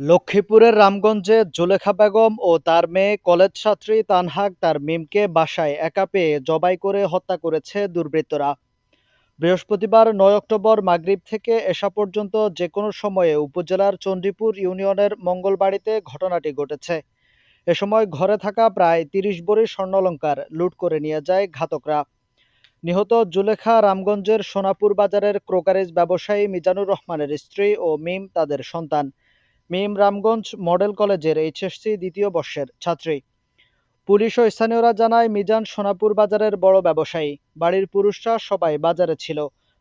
লক্ষ্মীপুরের রামগঞ্জে জুলেখা বেগম ও তার মেয়ে কলেজ ছাত্রী তানহাক তার মিমকে বাসায় একা পেয়ে জবাই করে হত্যা করেছে দুর্বৃত্তরা। বৃহস্পতিবার নয় অক্টোবর মাগরিব থেকে এসা পর্যন্ত যে কোনো সময়ে উপজেলার চণ্ডীপুর ইউনিয়নের মঙ্গলবাড়িতে ঘটনাটি ঘটেছে। এ সময় ঘরে থাকা প্রায় তিরিশ বড়ি স্বর্ণালঙ্কার লুট করে নিয়ে যায় ঘাতকরা। নিহত জুলেখা রামগঞ্জের সোনাপুর বাজারের ক্রোকারেজ ব্যবসায়ী মিজানুর রহমানের স্ত্রী ও মিম তাদের সন্তান। মিম রামগঞ্জ মডেল কলেজের এইচএসসি দ্বিতীয় বর্ষের ছাত্রী। পুলিশ ও স্থানীয়রা জানায়, মিজান সোনাপুর বাজারের বড় ব্যবসায়ী। বাড়ির পুরুষরা সবাই বাজারে ছিল।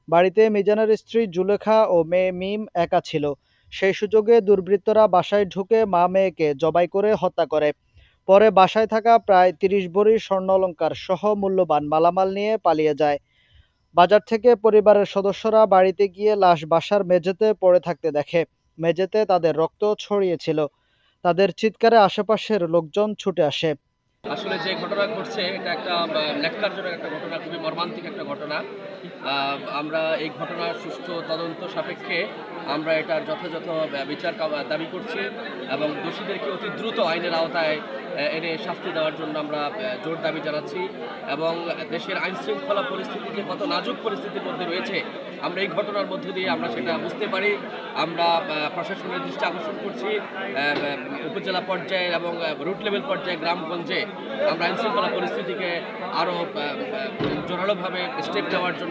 বাড়িতে মিজানের স্ত্রী জুলেখা ও মেয়ে মিম একা ছিল। সেই সুযোগে দুর্বৃত্তরা বাসায় ঢুকে মা মেয়েকে জবাই করে হত্যা করে। পরে বাসায় থাকা প্রায় তিরিশ ভরি স্বর্ণালঙ্কার সহ মূল্যবান মালামাল নিয়ে পালিয়ে যায়। বাজার থেকে পরিবারের সদস্যরা বাড়িতে গিয়ে লাশ বাসার মেঝেতে পড়ে থাকতে দেখে। মেঝেতে তাদের রক্ত ছড়িয়েছিল। তাদের চিৎকারে আশেপাশের লোকজন ছুটে আসে। আসলে যে ঘটনা ঘটছে, এটা একটা ন্যাক্কারজনক একটা ঘটনা, খুবই মর্মান্তিক একটা ঘটনা। আমরা এই ঘটনার সুষ্ঠু তদন্ত সাপেক্ষে আমরা এটার যথাযথ বিচার দাবি করছি এবং দোষীদেরকে অতি দ্রুত আইনের আওতায় এনে শাস্তি দেওয়ার জন্য আমরা জোর দাবি জানাচ্ছি এবং দেশের আইন শৃঙ্খলা পরিস্থিতি যে কত নাজুক পরিস্থিতির মধ্যে রয়েছে, আমরা এই ঘটনার মধ্য দিয়ে আমরা সেটা বুঝতে পারি। আমরা প্রশাসনের দৃষ্টি আকর্ষণ করছি উপজেলা পর্যায়ে এবং রুট লেভেল পর্যায়ে গ্রামগঞ্জে আমরা আইনশৃঙ্খলা পরিস্থিতিকে আরও জোরালোভাবে স্টেপ নেওয়ার জন্য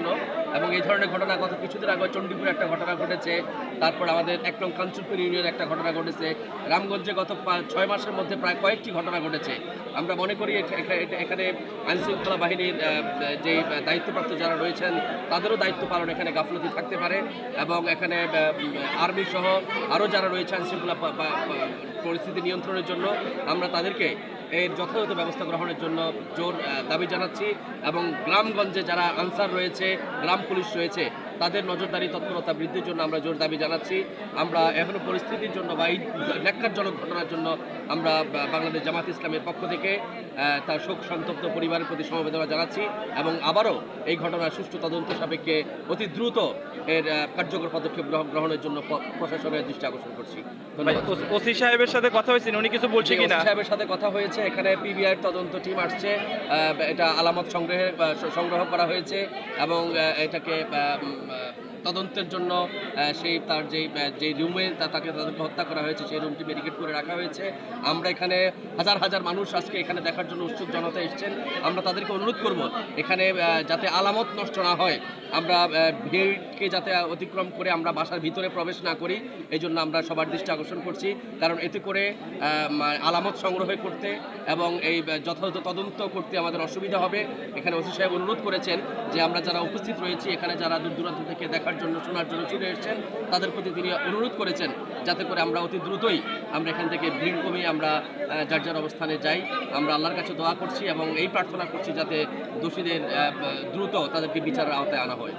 এবং এই ধরনের ঘটনা গত কিছুদিন আগে চণ্ডীপুরে একটা ঘটনা ঘটেছে। তারপর আমাদের এক নং কাঞ্চনপুর ইউনিয়নে একটা ঘটনা ঘটেছে। রামগঞ্জে গত ছয় মাসের মধ্যে প্রায় কয়েকটি ঘটনা ঘটেছে। আমরা মনে করি এখ- এখ- এখ- এখানে আইন শৃঙ্খলা বাহিনীর যে দায়িত্বপ্রাপ্ত যারা রয়েছেন, তাদেরও দায়িত্ব পালন এখানে গাফলতি থাকতে পারে এবং এখানে আর্মি সহ আরও যারা রয়েছে আইন শৃঙ্খলা পা- পা- পা- পরিস্থিতি নিয়ন্ত্রণের জন্য, আমরা তাদেরকে এর যথাযথ ব্যবস্থা গ্রহণের জন্য জোর দাবি জানাচ্ছি এবং গ্রামগঞ্জে যারা আনসার রয়েছে, গ্রাম পুলিশ রয়েছে তাদের নজরদারি তৎপরতা বৃদ্ধির জন্য আমরা জোর দাবি জানাচ্ছি। আমরা এখনও পরিস্থিতির জন্য বা এই ন্যাক্কারজনক ঘটনার জন্য আমরা বাংলাদেশ জামাত ইসলামের পক্ষ থেকে তার শোক সন্তপ্ত পরিবারের প্রতি সমবেদনা জানাচ্ছি এবং আবারও এই ঘটনার সুষ্ঠু তদন্ত সাপেক্ষে অতি দ্রুত এর কার্যকর পদক্ষেপ গ্রহণ- গ্রহণের জন্য প্রশাসনের দৃষ্টি আকর্ষণ করছি। ওসি সাহেবের সাথে কথা হয়েছেন উনি কিছু বলছে কিনা? সাহেবের সাথে কথা হয়েছে এখানে পিবিআই তদন্ত টিম আসছে এটা আলামত সংগ্রহে সংগ্রহ করা হয়েছে এবং এটাকে তদন্তের জন্য সেই তার যেই যে রুমে তাকে তাদেরকে হত্যা করা হয়েছে, সেই রুমটি ব্যারিকেড করে রাখা হয়েছে। আমরা এখানে হাজার হাজার মানুষ আজকে এখানে দেখার জন্য উৎসুক জনতা এসেছেন। আমরা তাদেরকে অনুরোধ করব, এখানে যাতে আলামত নষ্ট না হয়, আমরা ভিড়কে যাতে অতিক্রম করে আমরা বাসার ভিতরে প্রবেশ না করি, এই জন্য আমরা সবার দৃষ্টি আকর্ষণ করছি। কারণ এতে করে আলামত সংগ্রহ করতে এবং এই যথাযথ তদন্ত করতে আমাদের অসুবিধা হবে। এখানে ওসি সাহেব অনুরোধ করেছেন যে আমরা যারা উপস্থিত রয়েছি, এখানে যারা দূর দূরান্ত থেকে দেখার জন্য, শোনার জন্য ছুটে এসেছেন। তাদের প্রতি তিনি অনুরোধ করেছেন যাতে করে আমরা অতি দ্রুতই আমরা এখান থেকে ভিড় কমিয়ে আমরা যার যার অবস্থানে যাই। আমরা আল্লাহর কাছে দোয়া করছি এবং এই প্রার্থনা করছি যাতে দোষীদের দ্রুত তাদেরকে বিচারের আওতায় আনা হয়।